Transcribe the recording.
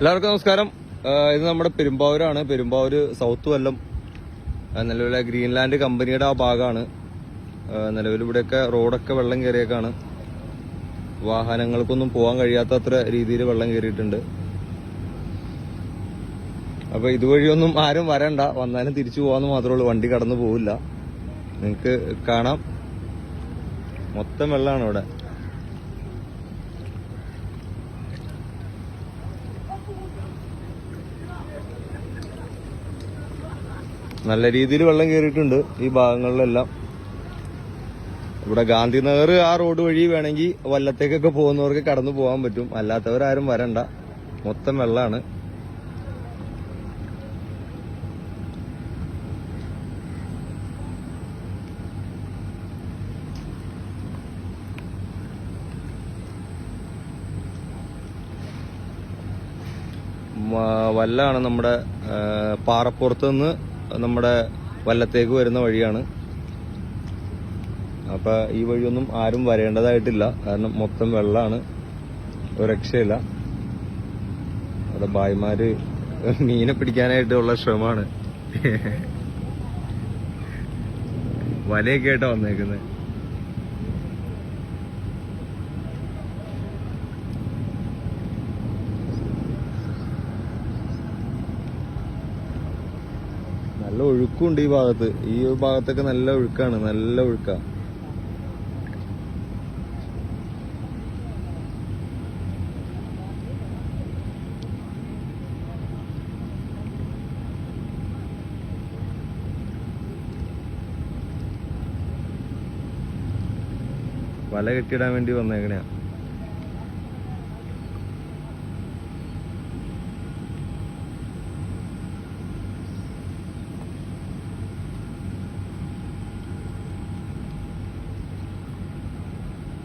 എല്ലാവർക്കും നമസ്കാരം. ഇത് നമ്മുടെ പെരുമ്പാവൂരാണ്. പെരുമ്പാവൂര് സൗത്ത് വല്ലം നിലവിലെ ഗ്രീൻലാൻഡ് കമ്പനിയുടെ ആ ഭാഗമാണ് നിലവിൽ ഇവിടെയൊക്കെ റോഡൊക്കെ വെള്ളം കയറിയേക്കാണ്. വാഹനങ്ങൾക്കൊന്നും പോകാൻ കഴിയാത്തത്ര രീതിയിൽ വെള്ളം കയറിയിട്ടുണ്ട്. അപ്പൊ ഇതുവഴിയൊന്നും ആരും വരണ്ട. വന്നാലും തിരിച്ചു പോകാന്ന് മാത്രമേ ഉള്ളൂ. വണ്ടി കടന്നു പോവില്ല. നിങ്ങക്ക് കാണാം. മൊത്തം വെള്ളമാണ് ഇവിടെ. നല്ല രീതിയിൽ വെള്ളം കയറിയിട്ടുണ്ട് ഈ ഭാഗങ്ങളിലെല്ലാം. ഇവിടെ ഗാന്ധിനഗർ ആ റോഡ് വഴി വേണമെങ്കിൽ വല്ലത്തേക്കൊക്കെ പോകുന്നവർക്ക് കടന്നു പോകാൻ പറ്റും. അല്ലാത്തവരാരും വരണ്ട. മൊത്തം വെള്ളമാണ്. വല്ലാണ് നമ്മുടെ പാറപ്പുറത്ത് നിന്ന് നമ്മുടെ വല്ലത്തേക്ക് വരുന്ന വഴിയാണ്. അപ്പൊ ഈ വഴിയൊന്നും ആരും വരേണ്ടതായിട്ടില്ല. കാരണം മൊത്തം വെള്ളമാണ്. ഒരു രക്ഷയില്ല. അവിടെ ഭായിമാര് മീനെ പിടിക്കാനായിട്ടുള്ള ശ്രമമാണ്. വലയൊക്കെ ആയിട്ടാണ് വന്നേക്കുന്നത് നല്ല ഒഴുക്കുണ്ട് ഈ ഭാഗത്ത്. ഈ ഭാഗത്തൊക്കെ നല്ല ഒഴുക്കാണ്. നല്ല ഒഴുക്കാ. വല കെട്ടിയിടാൻ വേണ്ടി വന്നേക്കണയാ.